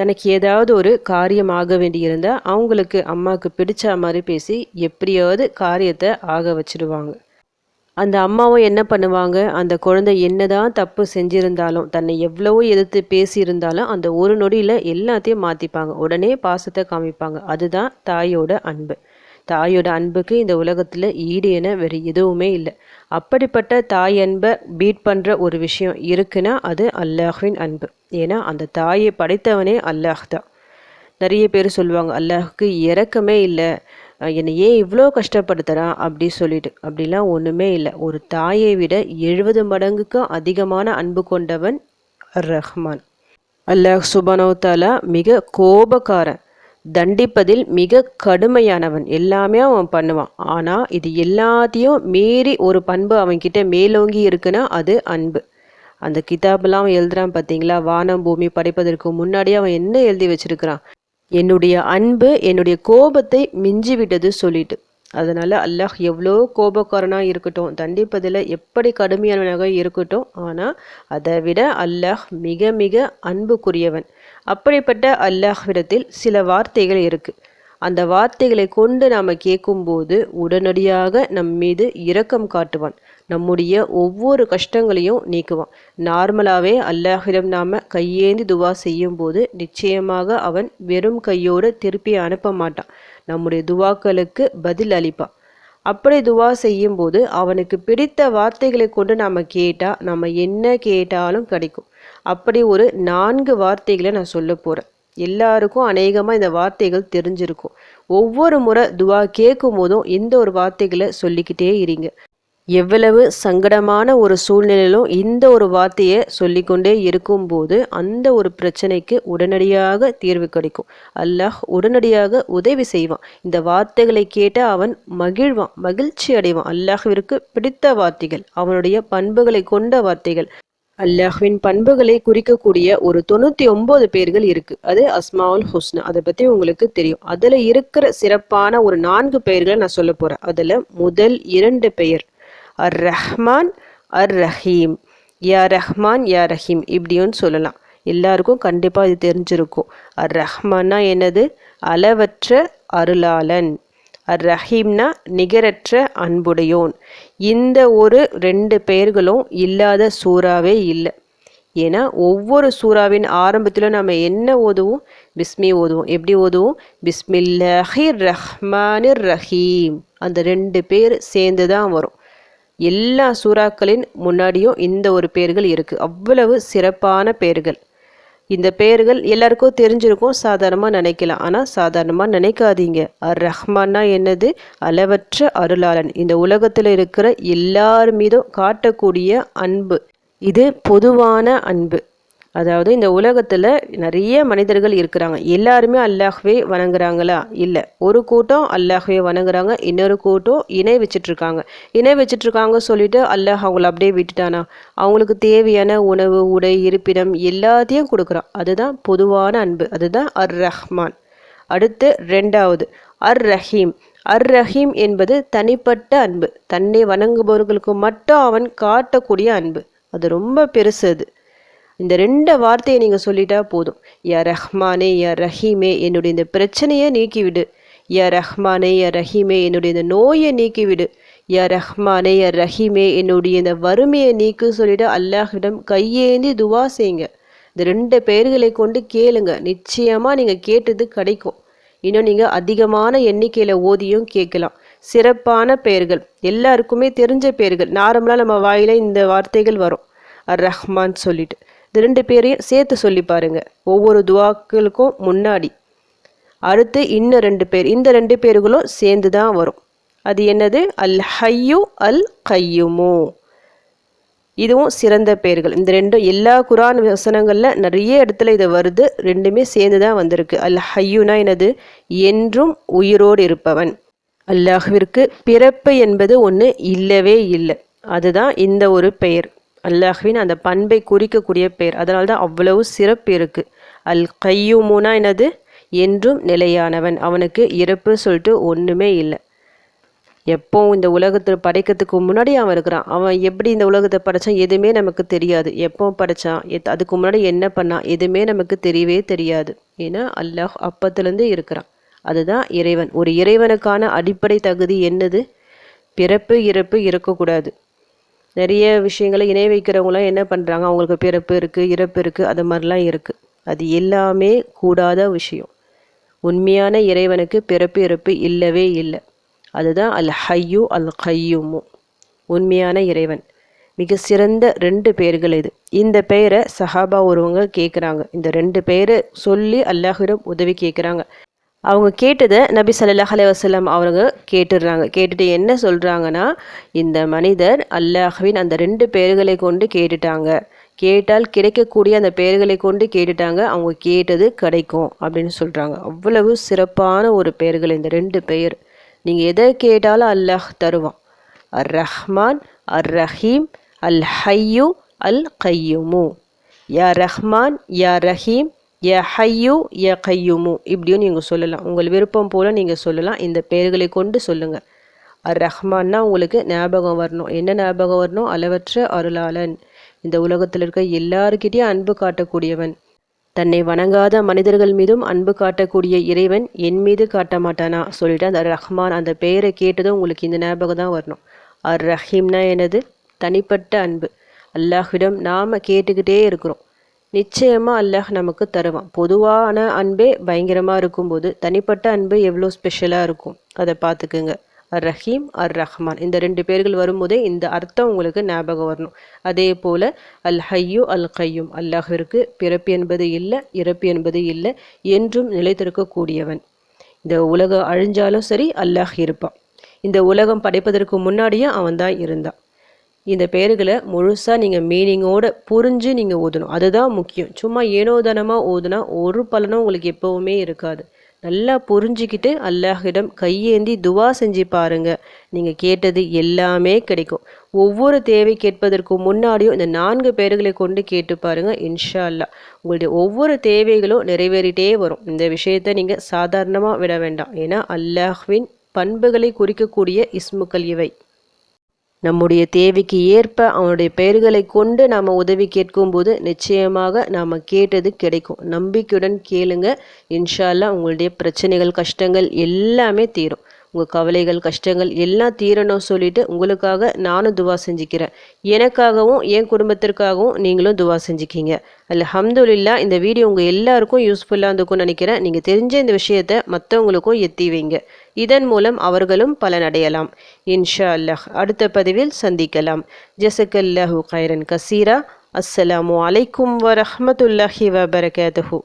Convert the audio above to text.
தனக்கு ஏதாவது ஒரு காரியம் ஆக வேண்டியிருந்தால் அவங்களுக்கு அம்மாவுக்கு பிடிச்ச மாதிரி பேசி எப்படியாவது காரியத்தை ஆக வச்சிடுவாங்க. அந்த அம்மாவும் என்ன பண்ணுவாங்க? அந்த குழந்தை என்னதான் தப்பு செஞ்சிருந்தாலும் தன்னை எவ்வளவோ எதிர்த்து பேசியிருந்தாலும் அந்த ஒரு நொடியில் எல்லாத்தையும் மாற்றிப்பாங்க உடனே பாசத்தை காமிப்பாங்க. அதுதான் தாயோட அன்பு. தாயோட அன்புக்கு இந்த உலகத்தில் ஈடு என வேறு எதுவுமே இல்லை. அப்படிப்பட்ட தாய் அன்பை பீட் பண்ணுற ஒரு விஷயம் இருக்குன்னா அது அல்லாஹ்வின் அன்பு. ஏன்னா அந்த தாயை படைத்தவனே அல்லாஹ் தான். நிறைய பேர் சொல்லுவாங்க அல்லாஹுக்கு இறக்கமே இல்லை. என்னை ஏன் இவ்வளோ கஷ்டப்படுத்துகிறான் அப்படி சொல்லிட்டு. அப்படிலாம் ஒன்றுமே இல்லை. ஒரு தாயை விட எழுபது மடங்குக்கும் அதிகமான அன்பு கொண்டவன் ரஹ்மான். அல்லாஹ் சுபனோத்தாலா மிக கோபக்காரன். தண்டிப்பதில் மிக கடுமையானவன். எல்லாமே அவன் பண்ணுவான். ஆனால் இது எல்லாத்தையும் மீறி ஒரு பண்பு அவன்கிட்ட மேலோங்கி இருக்குன்னா அது அன்பு. அந்த கிதாபெல்லாம் அவன் எழுதுறான் பார்த்தீங்களா வானம் பூமி படைப்பதற்கு முன்னாடியே அவன் என்ன எழுதி வச்சிருக்கிறான்? என்னுடைய அன்பு என்னுடைய கோபத்தை மிஞ்சி விட்டது சொல்லிட்டு. அதனால் அல்லாஹ் எவ்வளோ கோபக்காரனாக இருக்கட்டும் தண்டிப்பதில் எப்படி கடுமையானவனாக இருக்கட்டும் ஆனால் அதை விட அல்லாஹ் மிக மிக அன்புக்குரியவன். அப்படிப்பட்ட அல்லாஹ்விடத்தில் சில வார்த்தைகள் இருக்குது அந்த வார்த்தைகளை கொண்டு நாம் கேட்கும்போது உடனடியாக நம் மீது இரக்கம் காட்டுவான். நம்முடைய ஒவ்வொரு கஷ்டங்களையும் நீக்குவான். நார்மலாகவே அல்லாஹிடம் நாம் கையேந்தி துவா செய்யும் போது நிச்சயமாக அவன் வெறும் கையோடு திருப்பி அனுப்ப மாட்டான். நம்முடைய துவாக்களுக்கு பதில் அளிப்பான். அப்படி துவா செய்யும்போது அவனுக்கு பிடித்த வார்த்தைகளை கொண்டு நாம் கேட்டால் நம்ம என்ன கேட்டாலும் கிடைக்கும். அப்படி ஒரு நான்கு வார்த்தைகளை நான் சொல்ல போகிறேன் எல்லாருக்கும் அநேகமாக இந்த வார்த்தைகள் தெரிஞ்சிருக்கும். ஒவ்வொரு முறை துவா கேட்கும் போதும் இந்த ஒரு வார்த்தைகளை சொல்லிக்கிட்டே இருங்க. எவ்வளவு சங்கடமான ஒரு சூழ்நிலையிலும் இந்த ஒரு வார்த்தையை சொல்லிக்கொண்டே இருக்கும்போது அந்த ஒரு பிரச்சனைக்கு உடனடியாக தீர்வு கிடைக்கும். அல்லாஹ் உடனடியாக உதவி செய்வான். இந்த வார்த்தைகளை கேட்ட அவன் மகிழ்வான் மகிழ்ச்சி அடைவான். அல்லாஹ்விற்கு பிடித்த வார்த்தைகள் அவனுடைய பண்புகளை கொண்ட வார்த்தைகள். அல்லாஹ்வின் பண்புகளை குறிக்கக்கூடிய ஒரு தொண்ணூற்றி ஒன்பது பேர்கள் இருக்கு. அது அஸ்மாவுல் ஹுஸ்னா. அதை பற்றி உங்களுக்கு தெரியும். அதில் இருக்கிற சிறப்பான ஒரு நான்கு பெயர்களை நான் சொல்ல போகிறேன் அதில் முதல் இரண்டு பெயர். அர் ரஹ்மான் அர் ரஹீம் யா ரஹ்மான் யா ரஹீம். இப்படியும் சொல்லலாம். எல்லாருக்கும் கண்டிப்பாக இது தெரிஞ்சிருக்கும். அர் ரஹ்மான்னா என்னது? அளவற்ற அருளாளன். அர் ரஹீம்னா நிகரற்ற அன்புடையோன். இந்த ஒரு ரெண்டு பெயர்களும் இல்லாத சூறாவே இல்லை. ஏன்னா ஒவ்வொரு சூறாவின் ஆரம்பத்திலும் நம்ம என்ன ஓதுவோம்? பிஸ்மி ஓதுவோம். எப்படி ஓதுவோம்? பிஸ்மில்லஹி ரஹ்மானிர் ரஹீம். அந்த ரெண்டு பேர் சேர்ந்து தான் வரும். எல்லா சூறாக்களின் முன்னாடியும் இந்த ஒரு பெயர்கள் இருக்குது அவ்வளவு சிறப்பான பெயர்கள் இந்த பெயர்கள் எல்லாருக்கும் தெரிஞ்சிருக்கும் சாதாரணமாக நினைக்கலாம். ஆனால் சாதாரணமாக நினைக்காதீங்க. அர் ரஹ்மான்னா என்னது? அளவற்ற அருளாளன். இந்த உலகத்தில் இருக்கிற எல்லார் மீதும் காட்டக்கூடிய அன்பு. இது பொதுவான அன்பு. அதாவது இந்த உலகத்தில் நிறைய மனிதர்கள் இருக்கிறாங்க. எல்லாருமே அல்லாஹ்வே வணங்குறாங்களா? இல்லை. ஒரு கூட்டம் அல்லாஹ்வே வணங்குறாங்க இன்னொரு கூட்டம் இணை வச்சிட்ருக்காங்க. இணை வச்சிட்ருக்காங்க சொல்லிட்டு அல்லாஹ் அவங்கள அப்படியே விட்டுட்டானா? அவங்களுக்கு தேவையான உணவு உடை இருப்பிடம் எல்லாத்தையும் கொடுக்குறான். அதுதான் பொதுவான அன்பு. அதுதான் அர் ரஹ்மான் அடுத்து ரெண்டாவது அர் ரஹீம் அர் ரஹீம் என்பது தனிப்பட்ட அன்பு. தன்னை வணங்குபவர்களுக்கு மட்டும் அவன் காட்டக்கூடிய அன்பு. அது ரொம்ப பெருசு அது. இந்த ரெண்டு வார்த்தையை நீங்கள் சொல்லிட்டா போதும். யா ரஹ்மானே யா ரஹீமே என்னுடைய இந்த பிரச்சனையை நீக்கிவிடு. யா ரஹ்மானே யா ரஹீமே என்னுடைய இந்த நோயை நீக்கிவிடு. யா ரஹ்மானே யா ரஹீமே என்னுடைய இந்த வறுமையை நீக்கு சொல்லிட்டு அல்லாஹிடம் கையேந்தி துவா செய்யுங்க. இந்த ரெண்டு பெயர்களை கொண்டு கேளுங்க. நிச்சயமாக நீங்கள் கேட்டது கிடைக்கும். இன்னும் நீங்கள் அதிகமான எண்ணிக்கையில் ஓதியும் கேட்கலாம். சிறப்பான பெயர்கள். எல்லாருக்குமே தெரிஞ்ச பெயர்கள். நார்மலாக நம்ம வாயில இந்த வார்த்தைகள் வரும். அர் ரஹ்மான் சொல்லிட்டு. இந்த ரெண்டு பேரையும் சேர்த்து சொல்லி பாருங்க. ஒவ்வொரு துவாக்களுக்கும் முன்னாடி. அடுத்து இன்னும் ரெண்டு பேர். இந்த ரெண்டு பேர்களும் சேர்ந்து தான் வரும். அது என்னது? அல் ஹையு அல் கையுமோ. இதுவும் சிறந்த பெயர்கள் இந்த ரெண்டும் எல்லா குரான் வசனங்களில் நிறைய இடத்துல இது வருது. ரெண்டுமே சேர்ந்து தான் வந்திருக்கு. அல் ஹையுனா எனது என்றும் உயிரோடு இருப்பவன். அல்லாஹுவிற்கு பிறப்பு என்பது ஒன்று இல்லவே இல்லை. அதுதான் இந்த ஒரு பெயர். அல்லாஹ்வின் அந்த பண்பை குறிக்கக்கூடிய பெயர். அதனால தான் அவ்வளவு சிறப்பு இருக்குது அல் கையுமுனா என்னது? என்றும் நிலையானவன். அவனுக்கு இறப்பு சொல்லிட்டு ஒன்றுமே இல்லை. எப்போ இந்த உலகத்தில் படைக்கிறதுக்கு முன்னாடி அவன் இருக்கிறான். அவன் எப்படி இந்த உலகத்தை படைச்சான் எதுவுமே நமக்கு தெரியாது. எப்போ படைச்சான். எத் அதுக்கு முன்னாடி என்ன பண்ணான் எதுவுமே நமக்கு தெரியவே தெரியாது. ஏன்னா அல்லாஹ் அப்பத்துலேருந்து இருக்கிறான். அதுதான் இறைவன். ஒரு இறைவனுக்கான அடிப்படை தகுதி என்னது? பிறப்பு இறப்பு இருக்கக்கூடாது. நிறைய விஷயங்களை இணை வைக்கிறவங்களாம் என்ன பண்ணுறாங்க அவங்களுக்கு பிறப்பு இருக்குது இறப்பு இருக்குது அது மாதிரிலாம் இருக்குது அது எல்லாமே கூடாத விஷயம். உண்மையான இறைவனுக்கு பிறப்பு இறப்பு இல்லவே இல்லை. அதுதான் அல் ஹையு அல் கையுமு உண்மையான இறைவன். மிக சிறந்த ரெண்டு பெயர்கள் இது. இந்த பெயரை சஹாபா ஒருவங்க கேட்குறாங்க இந்த ரெண்டு பெயரை சொல்லி அல்லாஹிடம் உதவி கேட்குறாங்க அவங்க கேட்டதை நபி சல்லாஹ் அலி அவங்க கேட்டுடுறாங்க. கேட்டுட்டு என்ன சொல்கிறாங்கன்னா இந்த மனிதர் அல்லாஹ்வின் அந்த ரெண்டு பேர்களை கொண்டு கேட்டுட்டாங்க. கேட்டால் கிடைக்கக்கூடிய அந்த பெயர்களை கொண்டு கேட்டுட்டாங்க. அவங்க கேட்டது கிடைக்கும் அப்படின்னு சொல்கிறாங்க அவ்வளவு சிறப்பான ஒரு பெயர்கள் இந்த ரெண்டு பெயர். நீங்கள் எதை கேட்டாலும் அல்லாஹ் தருவான். அர் ரஹ்மான் அர் ரஹீம் அல் ஹையு அல் கையுமு யா ரஹ்மான் யா ரஹீம் ய ஹையு ய கையுமு. இப்படியும் நீங்கள் சொல்லலாம். உங்கள் விருப்பம் போல் நீங்கள் சொல்லலாம். இந்த பெயர்களை கொண்டு சொல்லுங்கள் அர் ரஹ்மான்னா உங்களுக்கு ஞாபகம் வரணும். என்ன ஞாபகம் வரணும்? அளவற்ற அருளாளன். இந்த உலகத்தில் இருக்க எல்லாருக்கிட்டேயும் அன்பு காட்டக்கூடியவன். தன்னை வணங்காத மனிதர்கள் மீதும் அன்பு காட்டக்கூடிய இறைவன் என் மீது காட்ட மாட்டானா சொல்லிட்டு அந்த ரஹ்மான் அந்த பெயரை கேட்டதும் உங்களுக்கு இந்த ஞாபகம் தான் வரணும். அர் ரஹீம்னா எனது தனிப்பட்ட அன்பு. அல்லாஹ்விடம் நாம் கேட்டுக்கிட்டே இருக்கிறோம். நிச்சயமாக அல்லாஹ் நமக்கு தருவான். பொதுவான அன்பே பயங்கரமாக இருக்கும்போது தனிப்பட்ட அன்பு எவ்வளோ ஸ்பெஷலாக இருக்கும்? அதை பார்த்துக்குங்க. அர் ரஹீம் அர் ரஹ்மான் இந்த ரெண்டு பேர்கள் வரும்போதே இந்த அர்த்தம் உங்களுக்கு ஞாபகம் வரணும். அதே போல் அல் ஹையு அல் கையும் அல்லாஹிற்கு பிறப்பு என்பது இல்லை இறப்பு என்பது இல்லை என்றும் நிலைத்திருக்கக்கூடியவன். இந்த உலகம் அழிஞ்சாலும் சரி அல்லாஹ் இருப்பான். இந்த உலகம் படைப்பதற்கு முன்னாடியும் அவன் தான் இருந்தான். இந்த பேருகளை முழுசாக நீங்கள் மீனிங்கோடு புரிஞ்சு நீங்கள் ஓதணும். அதுதான் முக்கியம். சும்மா ஏனோதனமாக ஓதுனா ஒரு பலனும் உங்களுக்கு எப்போவுமே இருக்காது. நல்லா புரிஞ்சிக்கிட்டு அல்லாஹிடம் கையேந்தி துவா செஞ்சு பாருங்க. நீங்கள் கேட்டது எல்லாமே கிடைக்கும். ஒவ்வொரு தேவை கேட்பதற்கு முன்னாடியும் இந்த நான்கு பேர்களை கொண்டு கேட்டு பாருங்க இன்ஷா அல்லா உங்களுடைய ஒவ்வொரு தேவைகளும் நிறைவேறிட்டே வரும். இந்த விஷயத்தை நீங்கள் சாதாரணமாக விட வேண்டாம். ஏன்னா அல்லாஹ்வின் பண்புகளை குறிக்கக்கூடிய இஸ்முக்கள் இவை. நம்முடைய தேவைக்கு ஏற்ப அவனுடைய பெயர்களை கொண்டு நாம் உதவி கேட்கும்போது நிச்சயமாக நாம் கேட்டது கிடைக்கும். நம்பிக்கையுடன் கேளுங்க. இன்ஷால்லா உங்களுடைய பிரச்சனைகள் கஷ்டங்கள் எல்லாமே தீரும். உங்கள் கவலைகள் கஷ்டங்கள் எல்லாம் தீரணும் சொல்லிட்டு உங்களுக்காக நானும் துவா செஞ்சுக்கிறேன். எனக்காகவும் என் குடும்பத்திற்காகவும் நீங்களும் துவா செஞ்சுக்கிங்க. அல்ஹம்துல்லா இந்த வீடியோ உங்கள் எல்லாருக்கும் யூஸ்ஃபுல்லாக இருந்துக்கும்னு நினைக்கிறேன். நீங்கள் தெரிஞ்ச இந்த விஷயத்தை மற்றவங்களுக்கும் எத்தி வைங்க. இதன் மூலம் அவர்களும் பலனடையலாம் இன்ஷா அல்லாஹ் அடுத்த பதிவில் சந்திக்கலாம். ஜசக்கல்லாஹு கைரன் கசீரா. அஸ்ஸலாமு அலைக்கும் வரஹமத்துல்லாஹி வபரகாத்துஹூ.